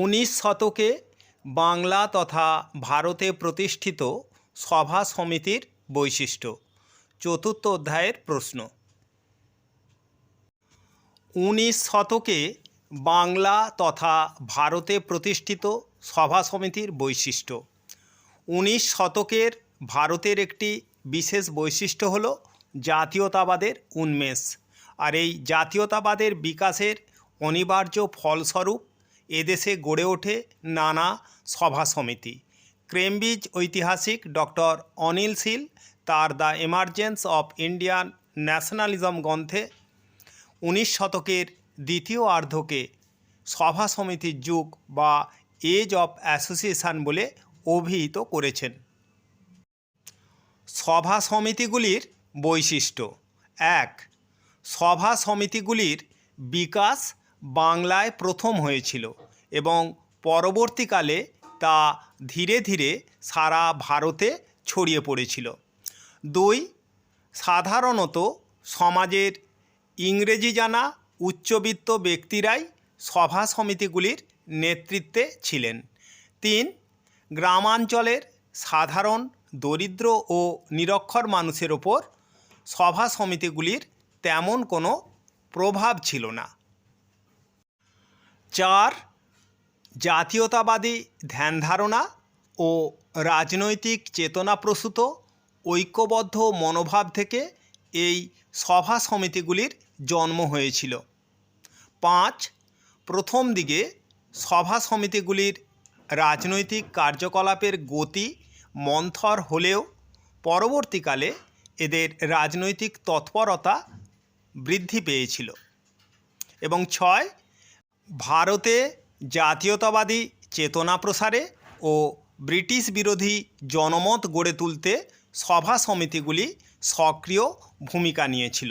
উনিশ শতকে বাংলা তথা ভারতে প্রতিষ্ঠিত সভা সমিতির বৈশিষ্ট্য। চতুর্থ অধ্যায়ের প্রশ্ন। উনিশ শতকে বাংলা তথা ভারতে প্রতিষ্ঠিত সভা সমিতির বৈশিষ্ট্য। উনিশ শতকের ভারতের একটি বিশেষ বৈশিষ্ট্য হল জাতীয়তাবাদের উন্মেষ। আর এই জাতীয়তাবাদের বিকাশের অনিবার্য ফলস্বরূপ এদেশে গড়ে ওঠে নানা সভা সমিতি। ক্রেমব্রিজ ঐতিহাসিক ডক্টর অনিল শীল তার the emergence of Indian nationalism গ্রন্থে উনিশ শতকের দ্বিতীয় আর্ধকে সভা সমিতির যুগ বা এজ অফ অ্যাসোসিয়েশন বলে অভিহিত করেছেন। সভা সমিতিগুলির বৈশিষ্ট্য। এক, সভা সমিতিগুলির বিকাশ বাংলায় প্রথম হয়েছিল। এবং পরবর্তীকালে তা ধীরে ধীরে সারা ভারতে ছড়িয়ে পড়েছিল। দুই, সাধারণত সমাজের ইংরেজি জানা উচ্চবিত্ত ব্যক্তিরাই সভা সমিতিগুলির নেতৃত্বে ছিলেন। তিন, গ্রামাঞ্চলের সাধারণ, দরিদ্র ও নিরক্ষর মানুষের ওপর সভা সমিতিগুলির তেমন কোনো প্রভাব ছিল না। চার জাতীয়তাবাদী ধ্যানধারণা ও রাজনৈতিক চেতনাপ্রসূত ঐক্যবদ্ধ মনোভাব থেকে এই সভা সমিতিগুলির জন্ম হয়েছিল। পাঁচ, প্রথম দিকে সভা সমিতিগুলির রাজনৈতিক কার্যকলাপের গতি মন্থর হলেও পরবর্তীকালে এদের রাজনৈতিক তৎপরতা বৃদ্ধি পেয়েছিল। এবং ছয়, ভারতে জাতীয়তাবাদী চেতনা প্রসারে ও ব্রিটিশ বিরোধী জনমত গড়ে তুলতে সভা সমিতিগুলি সক্রিয় ভূমিকা নিয়েছিল।